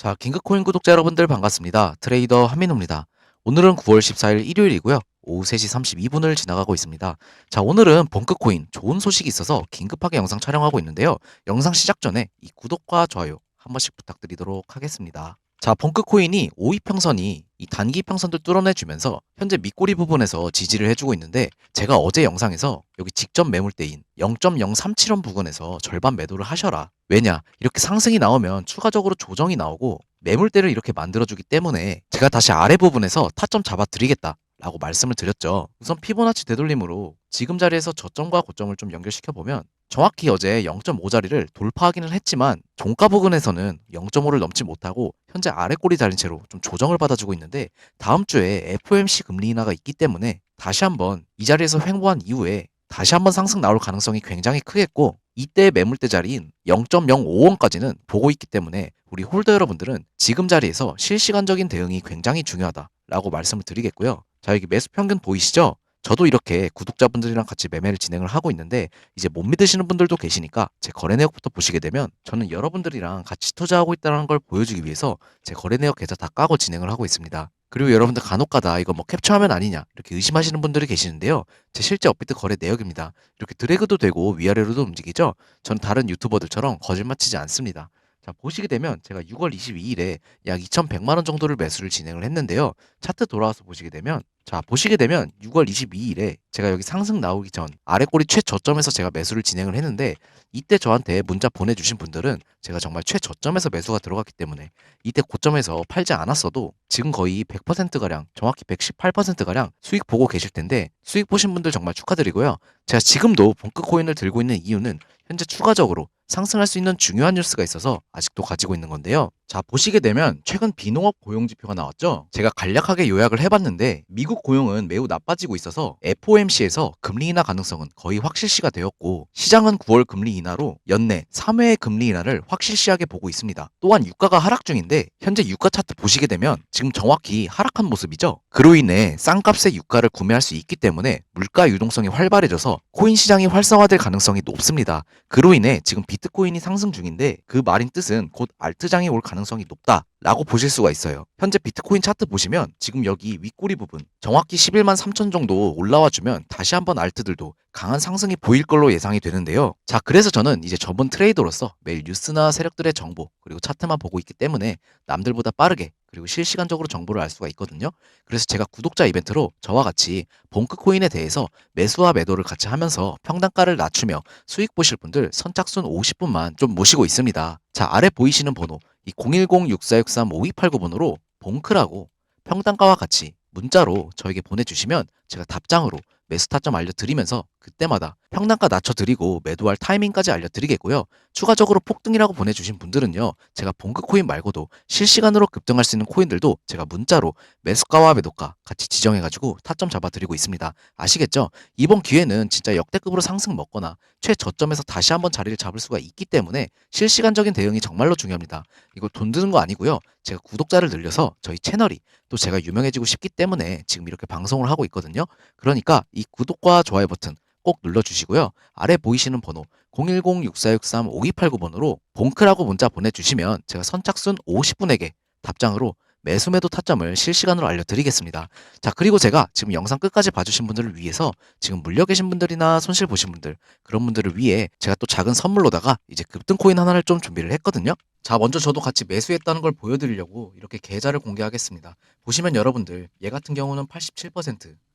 자, 긴급코인 구독자 여러분들 반갑습니다. 트레이더 한민호입니다. 오늘은 9월 14일 일요일이고요. 오후 3시 32분을 지나가고 있습니다. 자, 오늘은 본크코인 좋은 소식이 있어서 긴급하게 영상 촬영하고 있는데요. 영상 시작 전에 이 구독과 좋아요 한 번씩 부탁드리도록 하겠습니다. 자, 본크코인이 5위평선이 이 단기 평선들 뚫어내주면서 현재 밑꼬리 부분에서 지지를 해주고 있는데 제가 어제 영상에서 여기 직전 매물대인 0.037원 부근에서 절반 매도를 하셔라. 왜냐? 이렇게 상승이 나오면 추가적으로 조정이 나오고 매물대를 이렇게 만들어주기 때문에 제가 다시 아래 부분에서 타점 잡아드리겠다. 라고 말씀을 드렸죠. 우선 피보나치 되돌림으로 지금 자리에서 저점과 고점을 좀 연결시켜 보면 정확히 어제 0.5자리를 돌파하기는 했지만 종가 부근에서는 0.5를 넘지 못하고 현재 아래 꼬리 달린 채로 좀 조정을 받아주고 있는데 다음 주에 FOMC 금리 인하가 있기 때문에 다시 한번 이 자리에서 횡보한 이후에 다시 한번 상승 나올 가능성이 굉장히 크겠고 이때 매물대 자리인 0.05원까지는 보고 있기 때문에 우리 홀더 여러분들은 지금 자리에서 실시간적인 대응이 굉장히 중요하다라고 말씀을 드리겠고요. 자, 여기 매수 평균 보이시죠? 저도 이렇게 구독자분들이랑 같이 매매를 진행을 하고 있는데 이제 못 믿으시는 분들도 계시니까 제 거래 내역부터 보시게 되면 저는 여러분들이랑 같이 투자하고 있다는 걸 보여주기 위해서 제 거래 내역 계좌 다 까고 진행을 하고 있습니다. 그리고 여러분들 간혹가다 이거 뭐 캡처하면 아니냐 이렇게 의심하시는 분들이 계시는데요. 제 실제 업비트 거래 내역입니다. 이렇게 드래그도 되고 위아래로도 움직이죠. 저는 다른 유튜버들처럼 거짓말 치지 않습니다. 자, 보시게 되면 제가 6월 22일에 약 2,100만 원 정도를 매수를 진행을 했는데요. 차트 돌아와서 보시게 되면 자, 보시게 되면 6월 22일에 제가 여기 상승 나오기 전 아래 꼬리 최저점에서 제가 매수를 진행을 했는데 이때 저한테 문자 보내 주신 분들은 제가 정말 최저점에서 매수가 들어갔기 때문에 이때 고점에서 팔지 않았어도 지금 거의 100%가량 정확히 118%가량 수익 보고 계실 텐데 수익 보신 분들 정말 축하드리고요. 제가 지금도 본크 코인을 들고 있는 이유는 현재 추가적으로 상승할 수 있는 중요한 뉴스가 있어서 아직도 가지고 있는 건데요. 자, 보시게 되면 최근 비농업 고용 지표가 나왔죠. 제가 간략하게 요약을 해봤는데 미국 고용은 매우 나빠지고 있어서 FOMC에서 금리 인하 가능성은 거의 확실시가 되었고 시장은 9월 금리 인하로 연내 3회의 금리 인하를 확실시하게 보고 있습니다. 또한 유가가 하락 중인데 현재 유가 차트 보시게 되면 지금 정확히 하락한 모습이죠. 그로 인해 싼값의 유가를 구매할 수 있기 때문에 물가 유동성이 활발해져서 코인 시장이 활성화될 가능성이 높습니다. 그로 인해 지금 비트코인이 상승 중인데 그 말인 뜻은 곧 알트장이 올 가능성이 높다. 라고 보실 수가 있어요. 현재 비트코인 차트 보시면 지금 여기 윗꼬리 부분 정확히 11만 3천 정도 올라와 주면 다시 한번 알트들도 강한 상승이 보일 걸로 예상이 되는데요. 자, 그래서 저는 이제 전문 트레이더로서 매일 뉴스나 세력들의 정보 그리고 차트만 보고 있기 때문에 남들보다 빠르게 그리고 실시간적으로 정보를 알 수가 있거든요. 그래서 제가 구독자 이벤트로 저와 같이 본크코인에 대해서 매수와 매도를 같이 하면서 평단가를 낮추며 수익 보실 분들 선착순 50분만 좀 모시고 있습니다. 자, 아래 보이시는 번호 이 010-6463-5289번으로 봉크라고 평단가와 같이 문자로 저에게 보내주시면 제가 답장으로 매수 타점 알려드리면서 그때마다 평단가 낮춰드리고 매도할 타이밍까지 알려드리겠고요. 추가적으로 폭등이라고 보내주신 분들은요. 제가 본크 코인 말고도 실시간으로 급등할 수 있는 코인들도 제가 문자로 매수가와 매도가 같이 지정해가지고 타점 잡아드리고 있습니다. 아시겠죠? 이번 기회는 진짜 역대급으로 상승 먹거나 최저점에서 다시 한번 자리를 잡을 수가 있기 때문에 실시간적인 대응이 정말로 중요합니다. 이거 돈 드는 거 아니고요. 제가 구독자를 늘려서 저희 채널이 또 제가 유명해지고 싶기 때문에 지금 이렇게 방송을 하고 있거든요. 그러니까 이 구독과 좋아요 버튼 꼭 눌러주시고요. 아래 보이시는 번호 010-6463-5289번으로 봉크라고 문자 보내주시면 제가 선착순 50분에게 답장으로 매수매도 타점을 실시간으로 알려드리겠습니다. 자, 그리고 제가 지금 영상 끝까지 봐주신 분들을 위해서 지금 물려 계신 분들이나 손실 보신 분들, 그런 분들을 위해 제가 또 작은 선물로다가 이제 급등 코인 하나를 좀 준비를 했거든요. 자, 먼저 저도 같이 매수했다는 걸 보여드리려고 이렇게 계좌를 공개하겠습니다. 보시면 여러분들, 얘 같은 경우는 87%,